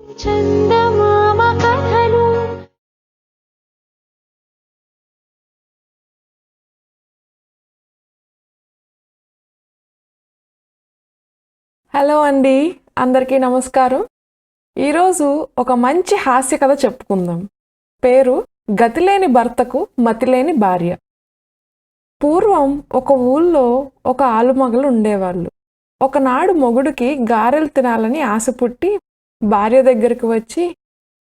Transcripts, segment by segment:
చందమామ కథలు హలో అండి అందరికీ నమస్కారం. ఈరోజు ఒక మంచి హాస్య కథ చెప్పుకుందాం. పేరు గతిలేని భర్తకు మతిలేని భార్య. పూర్వం ఒక ఊళ్ళో ఒక ఆలుమగలు ఉండేవాళ్ళు. ఒకనాడు మొగుడికి గారెలు తినాలని ఆశ పుట్టి భార్య దగ్గరికి వచ్చి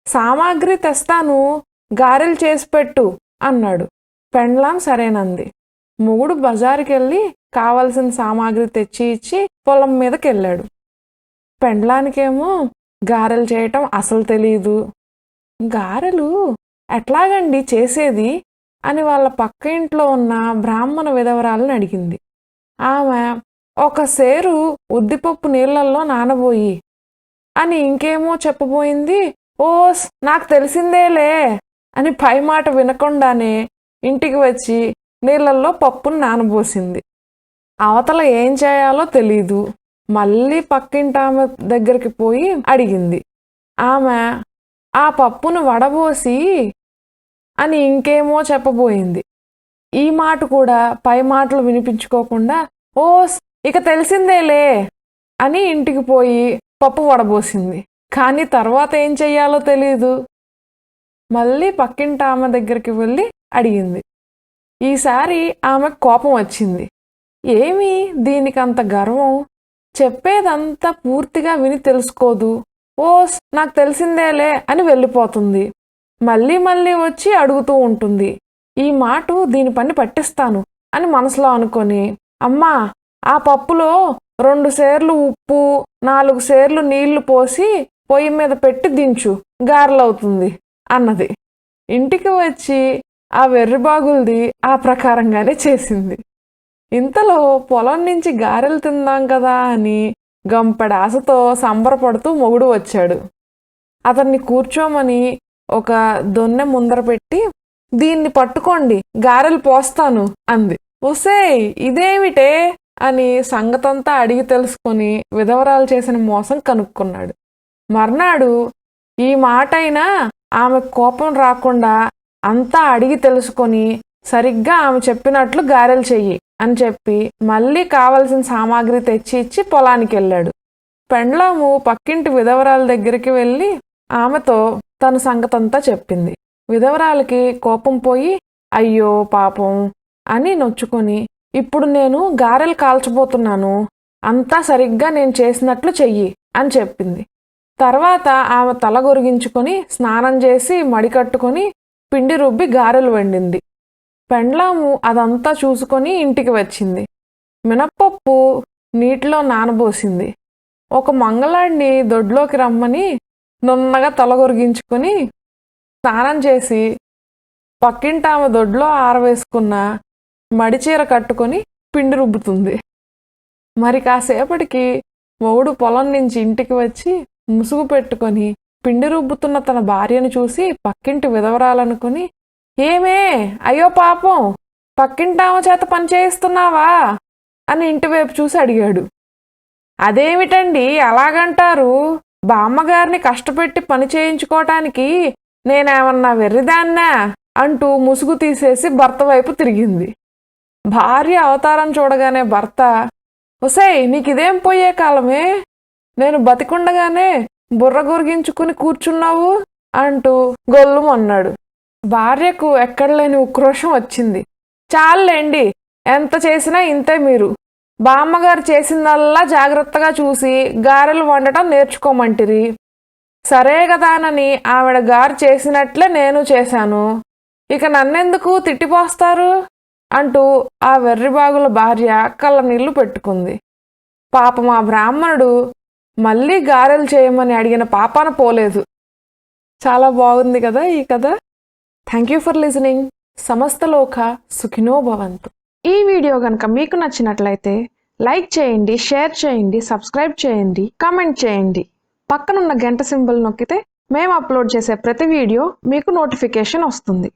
సామాగ్రి తెస్తాను గారెలు చేసి పెట్టు అన్నాడు. పెండ్లాం సరేనంది. మొగుడు బజారుకెళ్ళి కావలసిన సామాగ్రి తెచ్చి ఇచ్చి పొలం మీదకి వెళ్ళాడు పెండ్లానికేమో గారెలు చేయటం అసలు తెలియదు గారెలు ఎట్లాగండి చేసేది? అని వాళ్ళ పక్క ఇంట్లో ఉన్న బ్రాహ్మణ విధవరాలను అడిగింది. ఆమె ఒక సేరు ఉద్దిపప్పు నీళ్ళల్లో నానబోయి అని ఇంకేమో చెప్పబోయింది. ఓస్ నాకు తెలిసిందేలే అని పై మాట వినకుండానే ఇంటికి వచ్చి నీళ్ళల్లో పప్పును నానబోసింది. అవతల ఏం చేయాలో తెలీదు. మళ్ళీ పక్కింటి ఆమె దగ్గరికి పోయి అడిగింది. ఆమె ఆ పప్పును వడబోసి అని ఇంకేమో చెప్పబోయింది. ఈ మాట కూడా పై మాటలు వినిపించుకోకుండా ఓస్ ఇక తెలిసిందేలే అని ఇంటికి పోయి పప్పు వడబోసింది. కానీ తర్వాత ఏం చెయ్యాలో తెలీదు. మళ్ళీ పక్కింటి ఆమె దగ్గరికి వెళ్ళి అడిగింది. ఈసారి ఆమె కోపం వచ్చింది. ఏమి దీనికంత గర్వం? చెప్పేదంతా పూర్తిగా విని తెలుసుకోదు. ఓ నాకు తెలిసిందేలే అని వెళ్ళిపోతుంది. మళ్ళీ మళ్ళీ వచ్చి అడుగుతూ ఉంటుంది. ఈ మాట దీని పని పట్టిస్తాను అని మనసులో అనుకొని అమ్మా ఆ పప్పులో రెండు సేర్లు ఉప్పు నాలుగు సేర్లు నీళ్ళు పోసి పొయ్యి మీద పెట్టి దించు గారెలవుతుంది అన్నది. ఇంటికి వచ్చి ఆ వెర్రిబాగులది ఆ ప్రకారంగానే చేసింది. ఇంతలో పొలం నుంచి గారెలు తిందాం కదా అని గంపెడు ఆశతో సంబరపడుతూ మొగుడు వచ్చాడు. అతన్ని కూర్చోమని ఒక దొన్నె ముందర పెట్టి దీన్ని పట్టుకోండి గారెలు పోస్తాను అంది. ఒసేయ్ ఇదేమిటే? అని సంగతంతా అడిగి తెలుసుకొని విధవరాలు చేసిన మోసం కనుక్కున్నాడు. మర్నాడు ఈ మాటైనా ఆమె కోపం రాకుండా అంతా అడిగి తెలుసుకొని సరిగ్గా ఆమె చెప్పినట్లు గారెలు చెయ్యి అని చెప్పి మళ్ళీ కావలసిన సామాగ్రి తెచ్చి ఇచ్చి పొలానికి వెళ్ళాడు పెండ్లాము పక్కింటి విధవరాల దగ్గరికి వెళ్ళి ఆమెతో తన సంగతంతా చెప్పింది. విధవరాలకి కోపం పోయి అయ్యో పాపం అని నొచ్చుకొని ఇప్పుడు నేను గారెలు కాల్చబోతున్నాను. అంతా సరిగ్గా నేను చేసినట్లు చెయ్యి అని చెప్పింది. తర్వాత ఆమె తల గొరిగించుకొని స్నానం చేసి మడి కట్టుకొని పిండి రుబ్బి గారెలు వండింది. పెండ్లాము అదంతా చూసుకొని ఇంటికి వచ్చింది. మినప్పప్పు నీటిలో నానబోసింది. ఒక మంగళాన్ని దొడ్లోకి రమ్మని నున్నగా తలగొరిగించుకొని స్నానం చేసి పక్కింటి ఆమె దొడ్లో ఆరవేసుకున్న మడిచీర కట్టుకొని పిండి రుబ్బుతుంది. మరి కాసేపటికి మొగుడు పొలం నుంచి ఇంటికి వచ్చి ముసుగు పెట్టుకొని పిండి రుబ్బుతున్న తన భార్యను చూసి పక్కింటి విధవరాలనుకుని ఏమే అయ్యో పాపం పక్కింటామ చేత పని చేయిస్తున్నావా? అని ఇంటి వైపు చూసి అడిగాడు. అదేమిటండి అలాగంటారు? బామ్మగారిని కష్టపెట్టి పని చేయించుకోవటానికి నేనేమన్నా వెర్రిదాన్నా? అంటూ ముసుగు తీసేసి భర్త వైపు తిరిగింది. భార్య అవతారం చూడగానే భర్త ఒసే నీకిదేం పోయే కాలమే? నేను బతికుండగానే బుర్ర గురిగించుకుని కూర్చున్నావు? అంటూ గొల్లుమన్నాడు భార్యకు ఎక్కడలేని ఉక్రోషం వచ్చింది. చాలండి ఎంత చేసినా ఇంతే మీరు. బామ్మగారు చేసిందల్లా జాగ్రత్తగా చూసి గారెలు వండటం నేర్చుకోమంటిరి. సరే కదానని ఆవిడ గారు చేసినట్లే నేను చేశాను. ఇక నన్నెందుకు తిట్టిపోస్తారు? అంటూ ఆ వెర్రిబాగుల భార్య కళ్ళ నీళ్ళు పెట్టుకుంది. పాపం ఆ బ్రాహ్మణుడు మళ్ళీ గారెలు చేయమని అడిగిన పాపాన పోలేదు. చాలా బాగుంది కదా ఈ కథ. థ్యాంక్ యూ ఫర్ లిజనింగ్ సమస్తలోక సుఖినో భవంతు. ఈ వీడియో కనుక మీకు నచ్చినట్లయితే లైక్ చేయండి షేర్ చేయండి సబ్స్క్రైబ్ చేయండి కామెంట్ చేయండి. పక్కనున్న గంట సింబల్ నొక్కితే మేము అప్లోడ్ చేసే ప్రతి వీడియో మీకు నోటిఫికేషన్ వస్తుంది.